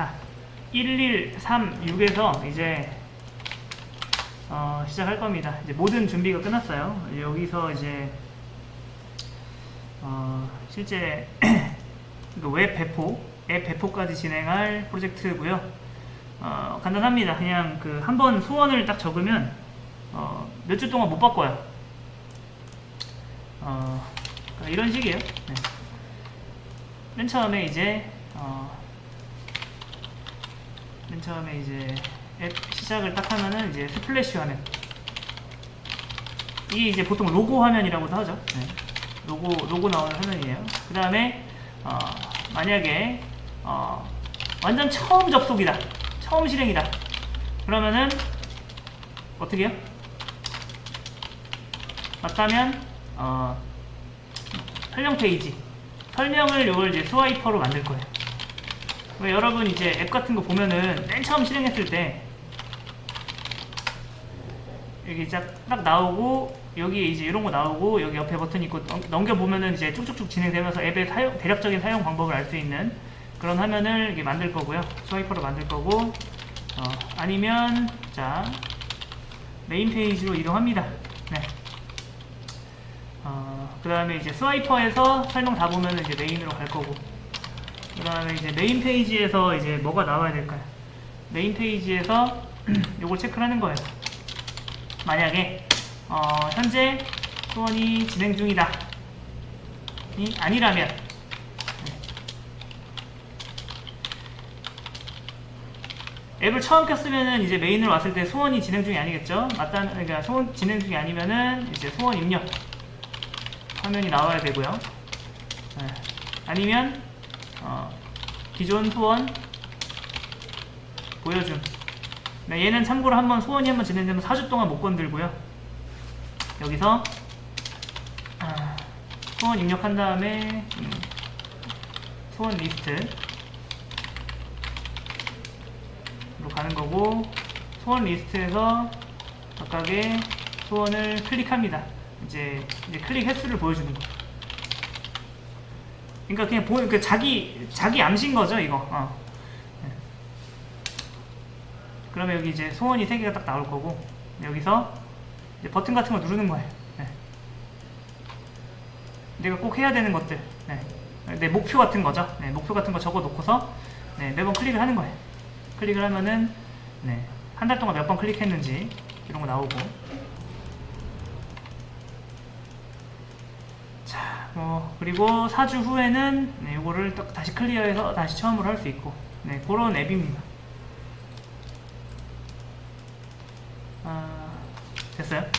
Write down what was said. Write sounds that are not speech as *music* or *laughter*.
자, 1136에서 이제 어, 시작할 겁니다. 이제 모든 준비가 끝났어요. 여기서 이제 어, 실제 *clears throat* 그웹 배포, 앱 배포까지 진행할 프로젝트고요. 어, 간단합니다. 그냥 그 한 번 소원을 딱 적으면 어, 몇 주 동안 못 바꿔요. 어, 그러니까 이런 식이에요. 네. 맨 처음에 이제 어, 맨 처음에 이제 앱 시작을 딱 하면은 이제 스플래시 화면 이게 이제 보통 로고 화면이라고도 하죠. 네. 로고 로고 나오는 화면이에요. 그 다음에 어, 만약에 어, 완전 처음 접속이다, 처음 실행이다. 그러면은 어떻게 해요? 맞다면 어, 설명 페이지 설명을 이걸 이제 스와이퍼로 만들 거예요. 왜 여러분 이제 앱 같은 거 보면은 맨 처음 실행했을 때 여기 딱, 딱 나오고 여기 이제 이런 거 나오고 여기 옆에 버튼 있고 넘- 넘겨보면은 이제 쭉쭉쭉 진행되면서 앱의 사용, 대략적인 사용 방법을 알 수 있는 그런 화면을 이렇게 만들 거고요. 스와이퍼로 만들 거고 어, 아니면 자 메인 페이지로 이동합니다. 네. 어, 그 다음에 이제 스와이퍼에서 설명 다 보면 이제 메인으로 갈 거고 그 다음에 이제 메인 페이지에서 이제 뭐가 나와야 될까요? 메인 페이지에서 *clears throat* 요걸 체크를 하는 거예요. 만약에 어, 현재 소원이 진행 중이다. 이 아니라면 네. 앱을 처음 켰으면은 이제 메인으로 왔을 때 소원이 진행 중이 아니겠죠? 맞다 그러니까 소원 진행 중이 아니면은 이제 소원 입력 화면이 나와야 되고요. 네. 아니면 어, 기존 소원 보여줌. 네, 얘는 참고로 한번 소원이 한번 진행되면 4주 동안 못 건들고요. 여기서 아, 소원 입력한 다음에 음, 소원 리스트 로 가는 거고 소원 리스트에서 각각의 소원을 클릭합니다. 이제, 이제 클릭 횟수를 보여주는 거. 그러니까 그냥 보, 그 자기 자기 암신 거죠 이거. 어. 네. 그러면 여기 이제 소원이 세 개가 딱 나올 거고 여기서 버튼 같은 거 누르는 거예요. 네. 내가 꼭 해야 되는 것들. 네. 내 목표 같은 거죠. 네, 목표 같은 거 적어 놓고서 네, 매번 클릭을 하는 거예요. 클릭을 하면은 네, 한 달 동안 몇 번 클릭했는지 이런 거 나오고. 자, 뭐 그리고 4주 후에는 네, 이거를 또 다시 클리어해서 다시 처음으로 할 수 있고. 네, 그런 앱입니다. 아, 됐어요?